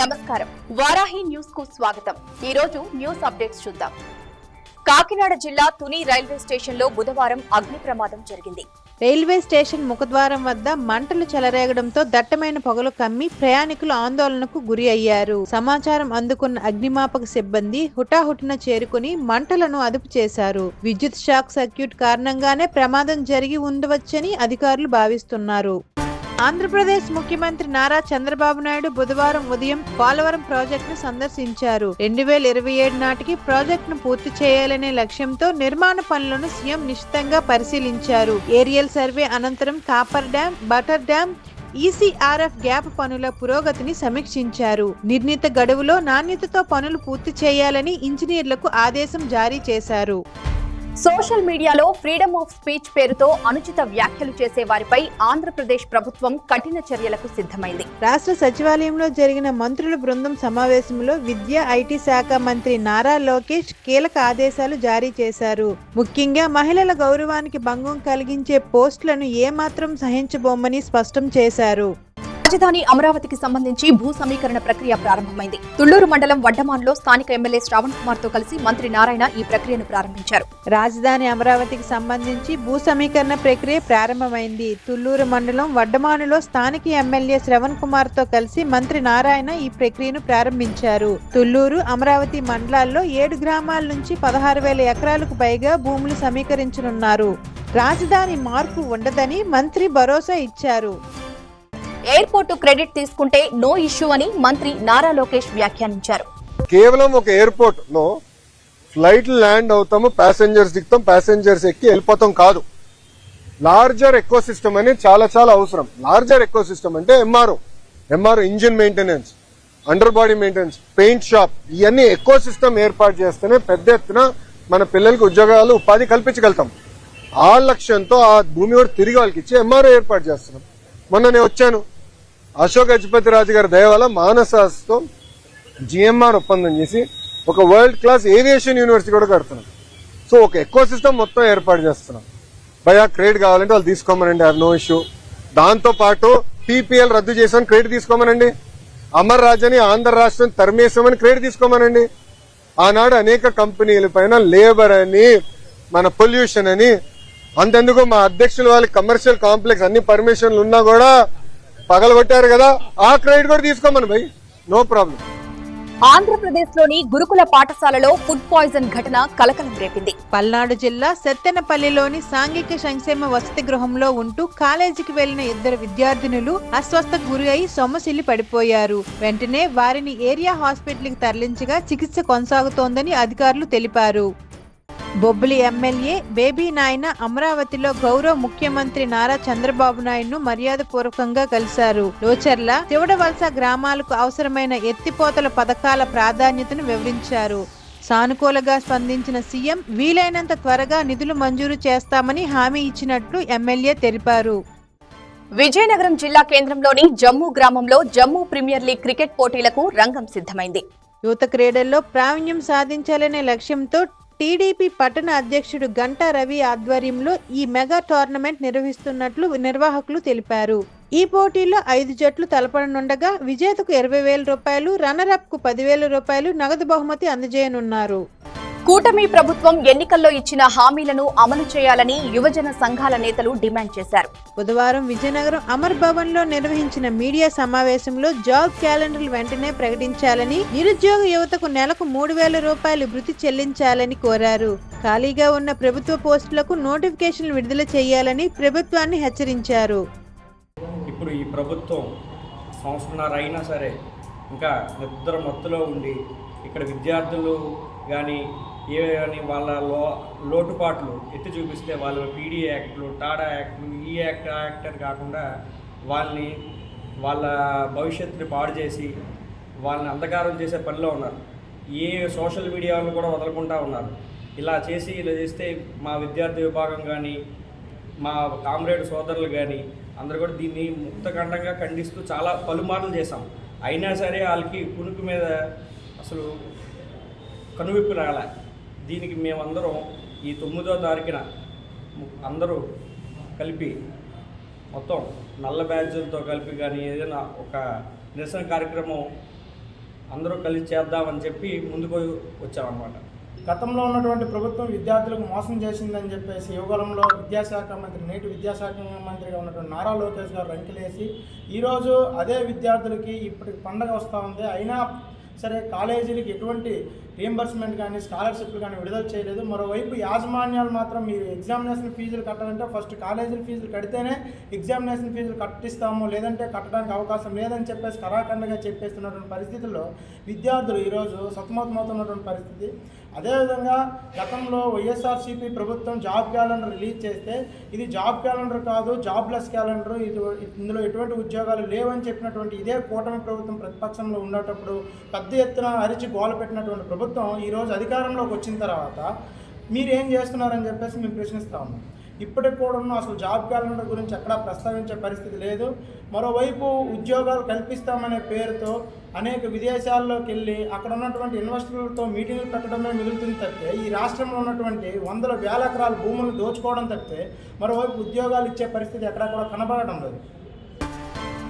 నమస్కారం. వారాహి న్యూస్కు స్వాగతం. ఈ రోజు న్యూస్ అప్డేట్స్ చూద్దాం. కాకినాడ జిల్లా తుని రైల్వే స్టేషన్లో బుధవారం అగ్ని ప్రమాదం జరిగింది. రైల్వే స్టేషన్ ముఖద్వారం వద్ద మంటలు చెలరేగడంతో దట్టమైన పొగలు కమ్మి ప్రయాణికులు ఆందోళనకు గురి అయ్యారు. సమాచారం అందుకున్న అగ్నిమాపక సిబ్బంది హుటాహుటిన చేరుకుని మంటలను అదుపు చేశారు. విద్యుత్ షాక్ సర్క్యూట్ కారణంగానే ప్రమాదం జరిగి ఉండవచ్చని అధికారులు భావిస్తున్నారు. ఆంధ్రప్రదేశ్ ముఖ్యమంత్రి నారా చంద్రబాబు నాయుడు బుధవారం ఉదయం పోలవరం ప్రాజెక్టును సందర్శించారు. రెండు వేల ఇరవై ఏడు నాటికి ప్రాజెక్టును పూర్తి చేయాలనే లక్ష్యంతో నిర్మాణ పనులను సీఎం నిశ్చితంగా పరిశీలించారు. ఏరియల్ సర్వే అనంతరం కాపర్ డ్యాం బటర్ డ్యాం ఈసీఆర్ఎఫ్ గ్యాప్ పనుల పురోగతిని సమీక్షించారు. నిర్ణీత గడువులో నాణ్యతతో పనులు పూర్తి చేయాలని ఇంజనీర్లకు ఆదేశం జారీ చేశారు. సోషల్ మీడియాలో ఫ్రీడమ్ ఆఫ్ స్పీచ్ పేరుతో అనుచిత వ్యాఖ్యలు చేసే వారిపై ఆంధ్రప్రదేశ్ ప్రభుత్వం కఠిన చర్యలకు సిద్ధమైంది. రాష్ట్ర సచివాలయంలో జరిగిన మంత్రుల బృందం సమావేశంలో విద్యా ఐటీ శాఖ మంత్రి నారా లోకేష్ కీలక ఆదేశాలు జారీ చేశారు. ముఖ్యంగా మహిళల గౌరవానికి భంగం కలిగించే పోస్టులను ఏమాత్రం సహించబోమని స్పష్టం చేశారు. రాజధాని అమరావతికి సంబంధించి భూ సమీకరణ ప్రక్రియ ప్రారంభమైంది. తుళ్ళూరు మండలం వడ్డమాన్లో స్థానిక ఎమ్మెల్యే శ్రావణ్ కుమార్తో కలిసి మంత్రి నారాయణ ఈ ప్రక్రియను ప్రారంభించారు. రాజధాని అమరావతికి సంబంధించి భూ సమీకరణ ప్రక్రియ ప్రారంభమైంది. తుళ్ళూరు మండలం వడ్డమానులో స్థానిక ఎమ్మెల్యే శ్రవణ్ కుమార్తో కలిసి మంత్రి నారాయణ ఈ ప్రక్రియను ప్రారంభించారు. తుళ్ళూరు అమరావతి మండలాల్లో ఏడు గ్రామాల నుంచి పదహారు వేల ఎకరాలకు పైగా భూములు సమీకరించనున్నారు. రాజధాని మార్పు ఉండదని మంత్రి భరోసా ఇచ్చారు. ఎయిర్పోర్టు క్రెడిట్ తీసుకుంటే నో ఇష్యూ అని మంత్రి నారా లోకేష్ వ్యాఖ్యానించారు. కేవలం ఒక ఎయిర్పోర్ట్లో ఫ్లైట్ ల్యాండ్ అవుతాము ప్యాసింజర్స్ దిగుతాం ప్యాసెంజర్స్ ఎక్కి వెళ్ళిపోతాం కాదు. లార్జర్ ఎకో సిస్టమ్ అనేది చాలా చాలా అవసరం. లార్జర్ ఎకో సిస్టమ్ అంటే MRO. MRO engine maintenance under body maintenance paint shop ఇవన్నీ ఎకో సిస్టమ్ ఏర్పాటు చేస్తేనే పెద్ద ఎత్తున మన పిల్లలకి ఉద్యోగాలు ఉపాధి కల్పించగలుగుతాం. ఆ లక్ష్యంతో ఆ భూమి కూడా తిరిగి వాళ్ళకి ఇచ్చి ఎంఆర్ఓ ఏర్పాటు చేస్తున్నాం. మొన్న నేను వచ్చాను. అశోక్ గజపతి రాజు గారి దయ వల్ల మానసాస్తో జిఎంఆర్ ఒప్పందం చేసి ఒక వరల్డ్ క్లాస్ ఏవియేషన్ యూనివర్సిటీ కూడా కడుతున్నాం. సో ఒక ఎక్కువ సిస్టమ్ మొత్తం ఏర్పాటు చేస్తున్నాం. భయా క్రెడిట్ కావాలంటే వాళ్ళు తీసుకోమనండి హ్యావ్ నో ఇష్యూ దాంతో పాటు పీపీఎల్ రద్దు చేసామని క్రెడిట్ తీసుకోమనండి. అమర్ రాజని ఆంధ్ర రాష్ట్రం తరిమేసామని క్రెడిట్ తీసుకోమనండి. ఆనాడు అనేక కంపెనీల పైన లేబర్ అని మన పొల్యూషన్ అని అంతెందుకు మా అధ్యక్షుల వాళ్ళకి కమర్షియల్ కాంప్లెక్స్ అన్ని పర్మిషన్లు ఉన్నా కూడా పగలగొట్టారు కదా ఆ క్రెడిట్ కూడా తీసుకోమని భయ్. No problem. ఆంధ్రప్రదేశ్లోని గురుకుల పాఠశాలలో ఫుడ్ పాయిజన్ ఘటన కలకలం రేపింది. పల్నాడు జిల్లా సత్తెనపల్లిలోని సాంఘిక సంక్షేమ వసతి గృహంలో ఉంటూ కాలేజీకి వెళ్ళిన ఇద్దరు విద్యార్థినులు అస్వస్థకు గురి అయి సొమ్మసిల్లి పడిపోయారు. వెంటనే వారిని ఏరియా హాస్పిటల్కి తరలించగా చికిత్స కొనసాగుతోందని అధికారులు తెలిపారు. బొబ్బిలి ఎమ్మెల్యే బేబీ నాయన అమరావతిలో గౌరవ ముఖ్యమంత్రి నారా చంద్రబాబు నాయుడును మర్యాదపూర్వకంగా కలిశారు. లోచర్ల తివడవలస గ్రామాలకు అవసరమైన ఎత్తిపోతల పథకాల ప్రాధాన్యతను వివరించారు. సానుకూలంగా స్పందించిన సీఎం వీలైనంత త్వరగా నిధులు మంజూరు చేస్తామని హామీ ఇచ్చినట్లు ఎమ్మెల్యే తెలిపారు. విజయనగరం జిల్లా కేంద్రంలోని జమ్మూ గ్రామంలో జమ్మూ ప్రీమియర్ లీగ్ క్రికెట్ పోటీలకు రంగం సిద్ధమైంది. యువత క్రీడల్లో ప్రావీణ్యం సాధించాలనే లక్ష్యంతో టీడీపీ పట్టణ అధ్యక్షుడు గంటా రవి ఆధ్వర్యంలో ఈ మెగా టోర్నమెంట్ నిర్వహిస్తున్నట్లు నిర్వాహకులు తెలిపారు. ఈ పోటీల్లో ఐదు జట్లు తలపడనుండగా విజేతకు ఇరవై వేల రూపాయలు రన్నరప్కు పదివేల రూపాయలు నగదు బహుమతి అందజేయనున్నారు. కూటమి ప్రభుత్వం ఎన్నికల్లో ఇచ్చిన హామీలను అమలు చేయాలని యువజన సంఘాల నేతలు డిమాండ్ చేశారు. బుధవారం విజయనగరం అమర్ భవన్లో నిర్వహించిన మీడియా సమావేశంలో జాబ్ క్యాలెండర్లు వెంటనే ప్రకటించాలని నిరుద్యోగ యువతకు నెలకు మూడు వేల రూపాయలు భృతి చెల్లించాలని కోరారు. ఖాళీగా ఉన్న ప్రభుత్వ పోస్టులకు నోటిఫికేషన్లు విడుదల చేయాలని ప్రభుత్వాన్ని హెచ్చరించారు. ఇప్పుడు ఈ ప్రభుత్వం సంవత్సరంన్నర అయినా సరే ఇంకా నిద్ర మత్తులో ఉండి ఇక్కడ విద్యార్థులు కానీ ఏ కానీ వాళ్ళ లో లోటుపాట్లు ఎత్తి చూపిస్తే వాళ్ళ పీడీ యాక్ట్లు టాడా యాక్ట్లు ఈ యాక్ట్ ఆ యాక్టర్ కాకుండా వాళ్ళని వాళ్ళ భవిష్యత్తుని పాడు చేసి వాళ్ళని అంధకారం చేసే పనిలో ఉన్నారు. ఏ సోషల్ మీడియాలను కూడా వదలకుండా ఉన్నారు. ఇలా చేసి ఇలా చేస్తే మా విద్యార్థి విభాగం కానీ మా కామ్రేడ్ సోదరులు కానీ అందరూ కూడా దీన్ని ముక్తఖండంగా ఖండిస్తూ చాలా పలుమార్లు చేశాం. అయినా సరే వాళ్ళకి కునుకు మీద అసలు కనువిప్పు రాలే. దీనికి మేమందరం ఈ తొమ్మిదో తారీఖున అందరూ కలిపి మొత్తం నల్ల బ్యాడ్జులతో కలిపి కానీ ఏదైనా ఒక నిరసన కార్యక్రమం అందరూ కలిసి చేద్దామని చెప్పి ముందుకు వచ్చామన్నమాట. గతంలో ఉన్నటువంటి ప్రభుత్వం విద్యార్థులకు మోసం చేసిందని చెప్పేసి యువగలంలో విద్యాశాఖ మంత్రి నేటి విద్యాశాఖ మంత్రిగా ఉన్నటువంటి నారా లోకేష్ గారు రంకిలేసి ఈరోజు అదే విద్యార్థులకి ఇప్పటికి పండగ వస్తూ ఉంది. అయినా సరే కాలేజీలకి ఎటువంటి రీఎంబర్స్మెంట్ కానీ స్కాలర్షిప్లు కానీ విడుదల చేయలేదు. మరోవైపు యాజమాన్యాలు మాత్రం మీరు ఎగ్జామినేషన్ ఫీజులు కట్టాలంటే ఫస్ట్ కాలేజీల ఫీజులు కడితేనే ఎగ్జామినేషన్ ఫీజులు కట్టిస్తాము. లేదంటే కట్టడానికి అవకాశం లేదని చెప్పేసి కరాఖండగా చెప్పేస్తున్నటువంటి పరిస్థితుల్లో విద్యార్థులు ఈరోజు సతమతమవుతున్నటువంటి పరిస్థితి. అదేవిధంగా గతంలో వైఎస్ఆర్సీపీ ప్రభుత్వం జాబ్ క్యాలెండర్ రిలీజ్ చేస్తే ఇది జాబ్ క్యాలెండర్ కాదు జాబ్లెస్ క్యాలెండర్ ఇది ఇందులో ఎటువంటి ఉద్యోగాలు లేవని చెప్పినటువంటి ఇదే కూటమి ప్రభుత్వం ప్రతిపక్షంలో ఉండేటప్పుడు పెద్ద ఎత్తున అరిచి గోల పెట్టినటువంటి ప్రభుత్వం ఈరోజు అధికారంలోకి వచ్చిన తర్వాత మీరు ఏం చేస్తున్నారని చెప్పేసి మేము ప్రశ్నిస్తా ఉన్నాం. ఇప్పటికి కూడా అసలు జాబ్ క్యాలెండర్ గురించి ఎక్కడా ప్రస్తావించే పరిస్థితి లేదు. మరోవైపు ఉద్యోగాలు కల్పిస్తామనే పేరుతో అనేక విదేశాల్లోకి వెళ్ళి అక్కడ ఉన్నటువంటి ఇన్వెస్టర్లతో మీటింగ్లు పెట్టడమే మిగులుతుంది తప్పితే ఈ రాష్ట్రంలో ఉన్నటువంటి వందల వేల ఎకరాల భూములు దోచుకోవడం తప్పితే మరోవైపు ఉద్యోగాలు ఇచ్చే పరిస్థితి ఎక్కడా కూడా కనబడటం లేదు.